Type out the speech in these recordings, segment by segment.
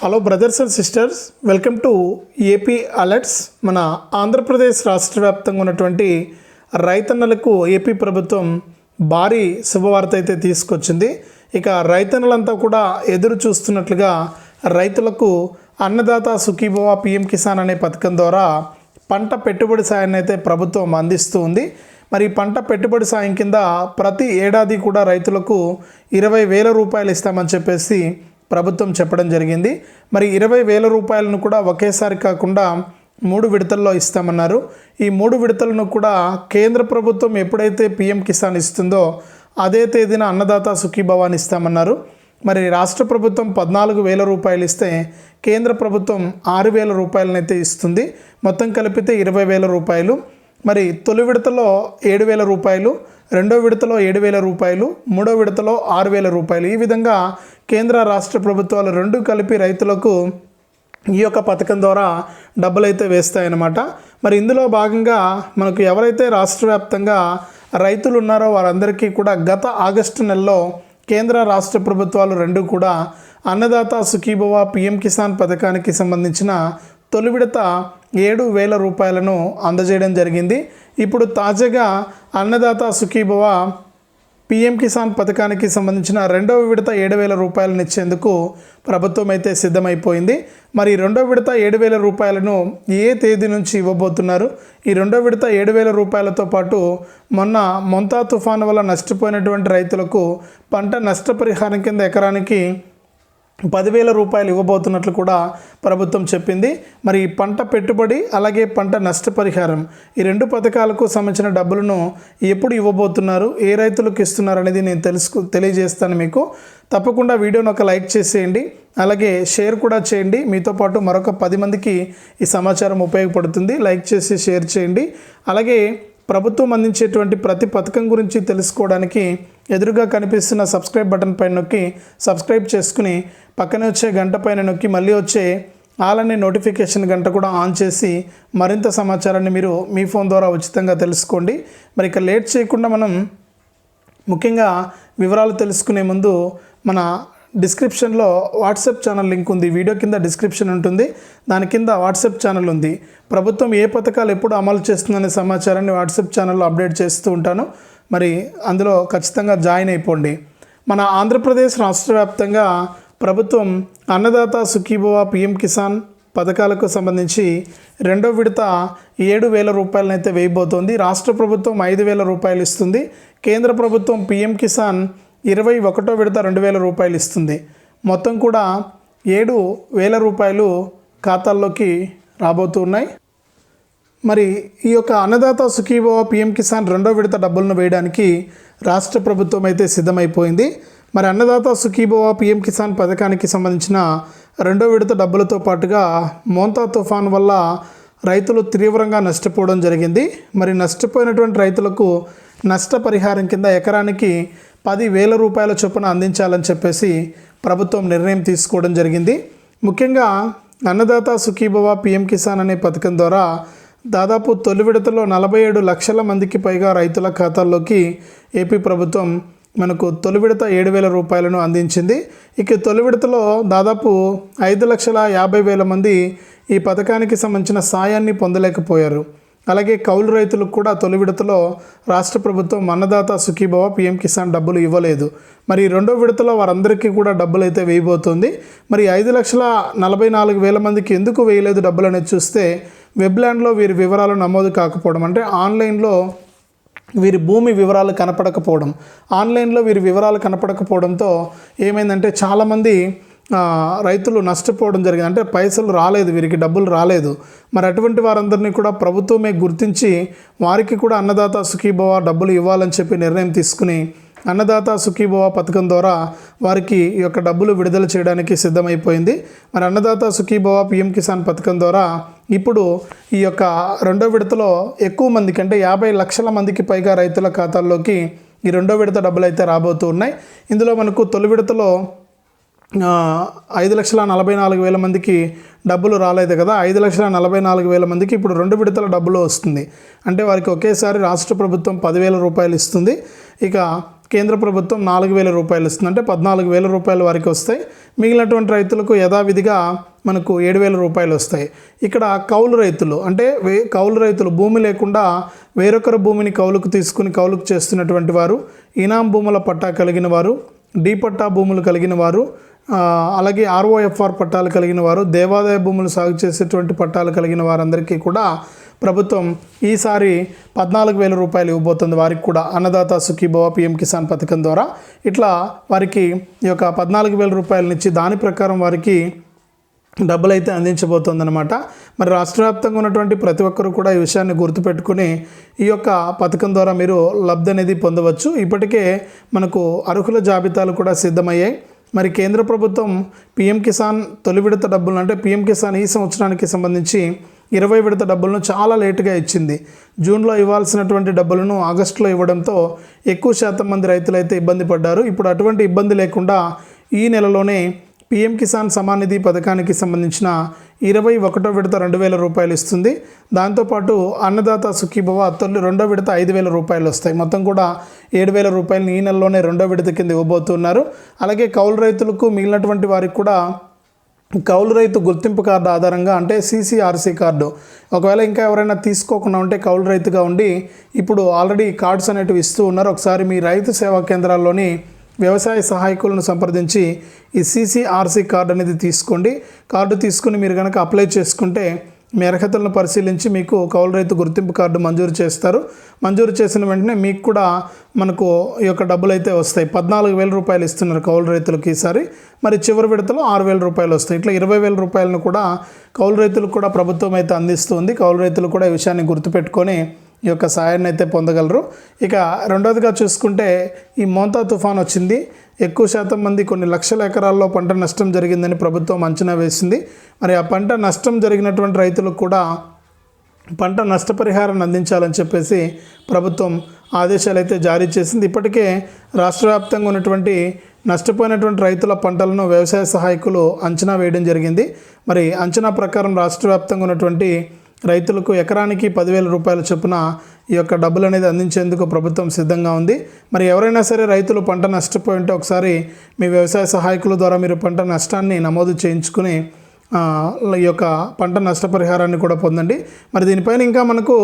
Hello brothers and sisters welcome to AP alerts మన ఆంధ్రప్రదేశ్ రాష్ట్ర వ్యాప్తంగా ఉన్నటువంటి రైతన్నలకు ఏపీ ప్రభుత్వం భారీ శుభవార్త అయితే తీసుకొచ్చింది. ఇక రైతన్నలంతా కూడా ఎదురు చూస్తున్నట్లుగా రైతులకు అన్నదాత సుఖీభవ పిఎం కిసాన్ అనే పథకం ద్వారా పంట పెట్టుబడి సాయాన్ని అయితే ప్రభుత్వం అందిస్తూ ఉంది. మరి పంట పెట్టుబడి సాయం కింద ప్రతి ఏడాది కూడా రైతులకు ఇరవై వేల రూపాయలు ఇస్తామని చెప్పేసి ప్రభుత్వం చెప్పడం జరిగింది. మరి ఇరవై వేల రూపాయలను కూడా ఒకేసారి కాకుండా మూడు విడతల్లో ఇస్తామన్నారు. ఈ మూడు విడతలను కూడా కేంద్ర ప్రభుత్వం ఎప్పుడైతే పిఎం కిసాన్ ఇస్తుందో అదే తేదీన అన్నదాత సుఖీభవాన్ ఇస్తామన్నారు. మరి రాష్ట్ర ప్రభుత్వం పద్నాలుగు వేల రూపాయలు ఇస్తే కేంద్ర ప్రభుత్వం ఆరు వేల రూపాయలనైతే ఇస్తుంది. మొత్తం కలిపితే ఇరవై వేల రూపాయలు. మరి తొలి విడతలో ఏడు వేల రూపాయలు. రెండో విడతలో ఏడు వేల రూపాయలు మూడో విడతలో ఆరు వేల రూపాయలు. ఈ విధంగా కేంద్ర రాష్ట్ర ప్రభుత్వాలు రెండు కలిపి రైతులకు ఈ యొక్క పథకం ద్వారా డబ్బులు అయితే వేస్తాయన్నమాట. మరి ఇందులో భాగంగా మనకు ఎవరైతే రాష్ట్ర వ్యాప్తంగా రైతులు ఉన్నారో వారందరికీ కూడా గత ఆగస్టు నెలలో కేంద్ర రాష్ట్ర ప్రభుత్వాలు రెండు కూడా అన్నదాత సుఖీభవ పిఎం కిసాన్ పథకానికి సంబంధించిన తొలి విడత ఏడు వేల రూపాయలను అందజేయడం జరిగింది. ఇప్పుడు తాజాగా అన్నదాత సుఖీభవ పిఎం కిసాన్ పథకానికి సంబంధించిన రెండవ విడత ఏడు వేల రూపాయలను ఇచ్చేందుకు ప్రభుత్వం అయితే సిద్ధమైపోయింది. మరి రెండవ విడత ఏడు వేల రూపాయలను ఏ తేదీ నుంచి ఇవ్వబోతున్నారు? ఈ రెండో విడత ఏడు వేల రూపాయలతో పాటు మొన్న మొంతా తుఫాను వల్ల నష్టపోయినటువంటి రైతులకు పంట నష్టపరిహారం కింద ఎకరానికి పదివేల రూపాయలు ఇవ్వబోతున్నట్లు కూడా ప్రభుత్వం చెప్పింది. మరి పంట పెట్టుబడి అలాగే పంట నష్టపరిహారం ఈ రెండు పథకాలకు సంబంధించిన డబ్బులను ఎప్పుడు ఇవ్వబోతున్నారు ఏ రైతులకు ఇస్తున్నారు అనేది నేను తెలుసుకు తెలియజేస్తాను మీకు. తప్పకుండా వీడియోను ఒక లైక్ చేసేయండి అలాగే షేర్ కూడా చేయండి. మీతో పాటు మరొక పది మందికి ఈ సమాచారం ఉపయోగపడుతుంది. లైక్ చేసి షేర్ చేయండి. అలాగే ప్రభుత్వం అందించేటువంటి ప్రతి పథకం గురించి తెలుసుకోవడానికి ఎదురుగా కనిపిస్తున్న సబ్స్క్రైబ్ బటన్ పైన నొక్కి సబ్స్క్రైబ్ చేసుకుని పక్కనే వచ్చే గంట పైన నొక్కి మళ్ళీ వచ్చే అలానే నోటిఫికేషన్ గంట కూడా ఆన్ చేసి మరింత సమాచారాన్ని మీరు మీ ఫోన్ ద్వారా ఉచితంగా తెలుసుకోండి. మరి ఇక లేట్ చేయకుండా మనం ముఖ్యంగా వివరాలు తెలుసుకునే ముందు మన డిస్క్రిప్షన్లో వాట్సాప్ ఛానల్ లింక్ ఉంది. వీడియో కింద డిస్క్రిప్షన్ ఉంటుంది. దాని కింద వాట్సాప్ ఛానల్ ఉంది. ప్రభుత్వం ఏ పథకాలు ఎప్పుడు అమలు చేస్తుందనే సమాచారాన్ని వాట్సాప్ ఛానల్లో అప్డేట్ చేస్తూ ఉంటాను. మరి అందులో ఖచ్చితంగా జాయిన్ అయిపోండి. మన ఆంధ్రప్రదేశ్ రాష్ట్ర వ్యాప్తంగా ప్రభుత్వం అన్నదాత సుఖీభవ పిఎం కిసాన్ పథకాలకు సంబంధించి రెండో విడత ఏడు వేల రూపాయలనైతే వేయబోతోంది. రాష్ట్ర ప్రభుత్వం ఐదు వేల రూపాయలు ఇస్తుంది. కేంద్ర ప్రభుత్వం పిఎం కిసాన్ ఇరవై ఒకటో విడత రెండు వేల రూపాయలు ఇస్తుంది. మొత్తం కూడా ఏడు వేల రూపాయలు ఖాతాల్లోకి రాబోతున్నాయి. మరి ఈ యొక్క అన్నదాత సుఖీభవ పిఎం కిసాన్ రెండో విడత డబ్బులను వేయడానికి రాష్ట్ర ప్రభుత్వం అయితే సిద్ధమైపోయింది. మరి అన్నదాత సుఖీభవ పిఎం కిసాన్ పథకానికి సంబంధించిన రెండో విడత డబ్బులతో పాటుగా మోంతా తుఫాన్ వల్ల రైతులు తీవ్రంగా నష్టపోవడం జరిగింది. మరి నష్టపోయినటువంటి రైతులకు నష్టపరిహారం కింద ఎకరానికి పది వేల రూపాయల చొప్పున అందించాలని చెప్పేసి ప్రభుత్వం నిర్ణయం తీసుకోవడం జరిగింది. ముఖ్యంగా అన్నదాత సుఖీభవ పిఎం కిసాన్ అనే పథకం ద్వారా దాదాపు తొలి విడతలో నలభై ఏడు లక్షల మందికి పైగా రైతుల ఖాతాల్లోకి ఏపీ ప్రభుత్వం మనకు తొలి విడత ఏడు వేల రూపాయలను అందించింది. ఇక తొలి విడతలో దాదాపు ఐదు లక్షల యాభై వేల మంది ఈ పథకానికి సంబంధించిన సాయాన్ని పొందలేకపోయారు. అలాగే కౌలు రైతులకు కూడా తొలి విడతలో రాష్ట్ర ప్రభుత్వం అన్నదాత సుఖీభవ పిఎం కిసాన్ డబ్బులు ఇవ్వలేదు. మరి రెండో విడతలో వారందరికీ కూడా డబ్బులు అయితే వేయబోతోంది. మరి ఐదు లక్షల నలభై నాలుగు వేల మందికి ఎందుకు వేయలేదు డబ్బులు అనేది చూస్తే వెబ్లాండ్లో వీరి వివరాలు నమోదు కాకపోవడం అంటే ఆన్లైన్లో వీరి భూమి వివరాలు కనపడకపోవడం. ఆన్లైన్లో వీరి వివరాలు కనపడకపోవడంతో ఏమైందంటే చాలామంది రైతులు నష్టపోవడం జరిగింది. అంటే పైసలు రాలేదు వీరికి డబ్బులు రాలేదు. మరి అటువంటి వారందరినీ కూడా ప్రభుత్వమే గుర్తించి వారికి కూడా అన్నదాత సుఖీభవ డబ్బులు ఇవ్వాలని చెప్పి నిర్ణయం తీసుకుని అన్నదాత సుఖీభవ పథకం ద్వారా వారికి ఈ యొక్క డబ్బులు విడుదల చేయడానికి సిద్ధమైపోయింది. మరి అన్నదాత సుఖీభవ పిఎం కిసాన్ పథకం ద్వారా ఇప్పుడు ఈ యొక్క రెండో విడతలో ఎక్కువ మందికి అంటే యాభై లక్షల మందికి పైగా రైతుల ఖాతాల్లోకి ఈ రెండో విడత డబ్బులు అయితే రాబోతూ ఉన్నాయి. ఇందులో మనకు తొలి విడతలో ఐదు లక్షల నలభై నాలుగు వేల మందికి డబ్బులు రాలేదు కదా ఐదు లక్షల నలభై నాలుగు వేల మందికి ఇప్పుడు రెండు విడతల డబ్బులు వస్తుంది. అంటే వారికి ఒకేసారి రాష్ట్ర ప్రభుత్వం పదివేల రూపాయలు ఇస్తుంది. ఇక కేంద్ర ప్రభుత్వం నాలుగు వేల రూపాయలు ఇస్తుంది. అంటే పద్నాలుగు వేల రూపాయల వరకు వస్తాయి. మిగిలినటువంటి రైతులకు యథావిధిగా మనకు ఏడు వేల రూపాయలు వస్తాయి. ఇక్కడ కౌలు రైతులు అంటే వే కౌలు రైతులు భూమి లేకుండా వేరొకరు భూమిని కౌలుకు తీసుకుని కౌలుకు చేస్తున్నటువంటి వారు ఇనాం భూముల పట్టా కలిగిన వారు డీ పట్టా భూములు కలిగిన వారు అలాగే ఆర్ఓఎఫ్ఆర్ పట్టాలు కలిగిన వారు దేవాదాయ భూములు సాగు చేసేటువంటి పట్టాలు కలిగిన వారందరికీ కూడా ప్రభుత్వం ఈసారి పద్నాలుగు వేల రూపాయలు ఇవ్వబోతుంది. వారికి కూడా అన్నదాత సుఖీభవ పిఎం కిసాన్ పథకం ద్వారా. ఇట్లా వారికి ఈ యొక్క పద్నాలుగు వేల రూపాయలనిచ్చి దాని ప్రకారం వారికి డబ్బులు అయితే అందించబోతోందనమాట మరి రాష్ట్ర వ్యాప్తంగా ఉన్నటువంటి ప్రతి ఒక్కరు కూడా ఈ విషయాన్ని గుర్తుపెట్టుకుని ఈ యొక్క పథకం ద్వారా మీరు లబ్ధి అనేది పొందవచ్చు. ఇప్పటికే మనకు అర్హుల జాబితాలు కూడా సిద్ధమయ్యాయి. మరి కేంద్ర ప్రభుత్వం పిఎం కిసాన్ తొలి విడత డబ్బులు అంటే పిఎం కిసాన్ ఈ సంవత్సరానికి సంబంధించి ఇరవై విడత డబ్బులను చాలా లేటుగా ఇచ్చింది. జూన్లో ఇవ్వాల్సినటువంటి డబ్బులను ఆగస్టులో ఇవ్వడంతో ఎక్కువ శాతం మంది రైతులైతే ఇబ్బంది పడ్డారు. ఇప్పుడు అటువంటి ఇబ్బంది లేకుండా ఈ నెలలోనే పీఎం కిసాన్ సమాన్ నిధి పథకానికి సంబంధించిన ఇరవై ఒకటో విడత రెండు వేల రూపాయలు ఇస్తుంది. దాంతోపాటు అన్నదాత సుఖీభవ తొలి రెండో విడత ఐదు వేల రూపాయలు వస్తాయి. మొత్తం కూడా ఏడు వేల రూపాయలు ఈ నెలలోనే రెండో విడత కింద ఇవ్వబోతున్నారు. అలాగే కౌలు రైతులకు మిగిలినటువంటి వారికి కూడా కౌలు రైతు గుర్తింపు కార్డు ఆధారంగా అంటే సీసీఆర్సీ కార్డు. ఒకవేళ ఇంకా ఎవరైనా తీసుకోకుండా ఉంటే కౌలు రైతుగా ఉండి ఇప్పుడు ఆల్రెడీ కార్డ్స్ అనేటివి ఇస్తూ ఉన్నారు. ఒకసారి మీ రైతు సేవా కేంద్రాల్లోని వ్యవసాయ సహాయకులను సంప్రదించి ఈ సీసీఆర్సీ కార్డు అనేది తీసుకోండి. కార్డు తీసుకుని మీరు కనుక అప్లై చేసుకుంటే మీ అర్హతలను పరిశీలించి మీకు కౌలు రైతు గుర్తింపు కార్డు మంజూరు చేస్తారు. మంజూరు చేసిన వెంటనే మీకు కూడా మనకు ఈ యొక్క డబ్బులు అయితే వస్తాయి. పద్నాలుగు వేల రూపాయలు ఇస్తున్నారు కౌలు రైతులకు ఈసారి. మరి చివరి విడతలో ఆరు వేల రూపాయలు వస్తాయి. ఇట్లా ఇరవై వేల రూపాయలను కూడా కౌలు రైతులకు కూడా ప్రభుత్వం అయితే అందిస్తుంది. కౌలు రైతులు కూడా ఈ విషయాన్ని గుర్తుపెట్టుకొని ఈ యొక్క సాయాన్ని అయితే పొందగలరు. ఇక రెండవదిగా చూసుకుంటే ఈ మోంతా తుఫాన్ వచ్చింది. ఎక్కువ శాతం మంది కొన్ని లక్షల ఎకరాల్లో పంట నష్టం జరిగిందని ప్రభుత్వం అంచనా వేసింది. మరి ఆ పంట నష్టం జరిగినటువంటి రైతులకు కూడా పంట నష్టపరిహారాన్ని అందించాలని చెప్పేసి ప్రభుత్వం ఆదేశాలు అయితే జారీ చేసింది. ఇప్పటికే రాష్ట్ర వ్యాప్తంగా ఉన్నటువంటి నష్టపోయినటువంటి రైతుల పంటలను వ్యవసాయ సహాయకులు అంచనా వేయడం జరిగింది. మరి అంచనా ప్రకారం రాష్ట్ర వ్యాప్తంగా ఉన్నటువంటి రైతులకు ఎకరానికి పదివేల రూపాయల చొప్పున ఈ యొక్క డబ్బులు అనేది అందించేందుకు ప్రభుత్వం సిద్ధంగా ఉంది. మరి ఎవరైనా సరే రైతులు పంట నష్టపోయి ఉంటే ఒకసారి మీ వ్యవసాయ సహాయకుల ద్వారా మీరు పంట నష్టాన్ని నమోదు చేయించుకుని ఈ యొక్క పంట నష్టపరిహారాన్ని కూడా పొందండి. మరి దీనిపైన ఇంకా మనకు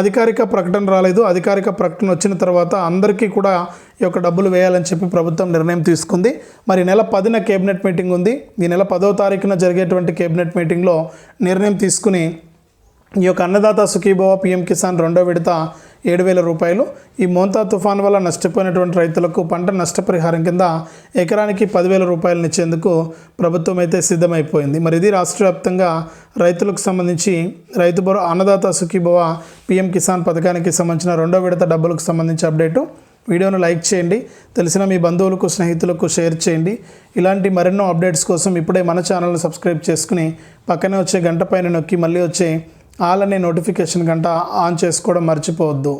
అధికారిక ప్రకటన రాలేదు. అధికారిక ప్రకటన వచ్చిన తర్వాత అందరికీ కూడా ఈ యొక్క డబ్బులు వేయాలని చెప్పి ప్రభుత్వం నిర్ణయం తీసుకుంది. మరి నెల పదిన కేబినెట్ మీటింగ్ ఉంది. ఈ నెల పదో తారీఖున జరిగేటువంటి కేబినెట్ మీటింగ్లో నిర్ణయం తీసుకుని ఈ యొక్క అన్నదాత సుఖీభవ పిఎం కిసాన్ రెండో విడత ఏడు వేల రూపాయలు. ఈ మోంతా తుఫాన్ వల్ల నష్టపోయినటువంటి రైతులకు పంట నష్టపరిహారం కింద ఎకరానికి పదివేల రూపాయలను ఇచ్చేందుకు ప్రభుత్వం అయితే సిద్ధమైపోయింది. మరి ఇది రాష్ట్ర వ్యాప్తంగా రైతులకు సంబంధించి రైతు బరో అన్నదాత సుఖీభవ పిఎం కిసాన్ పథకానికి సంబంధించిన రెండో విడత డబ్బులకు సంబంధించి అప్డేటు. వీడియోను లైక్ చేయండి. తెలిసిన మీ బంధువులకు స్నేహితులకు షేర్ చేయండి. ఇలాంటి మరెన్నో అప్డేట్స్ కోసం ఇప్పుడే మన ఛానల్ని సబ్స్క్రైబ్ చేసుకుని పక్కనే వచ్చే గంట పైన నొక్కి మళ్ళీ వచ్చే వాళ్ళని నోటిఫికేషన్ గంట ఆన్ చేసుకోవడం మర్చిపోవద్దు.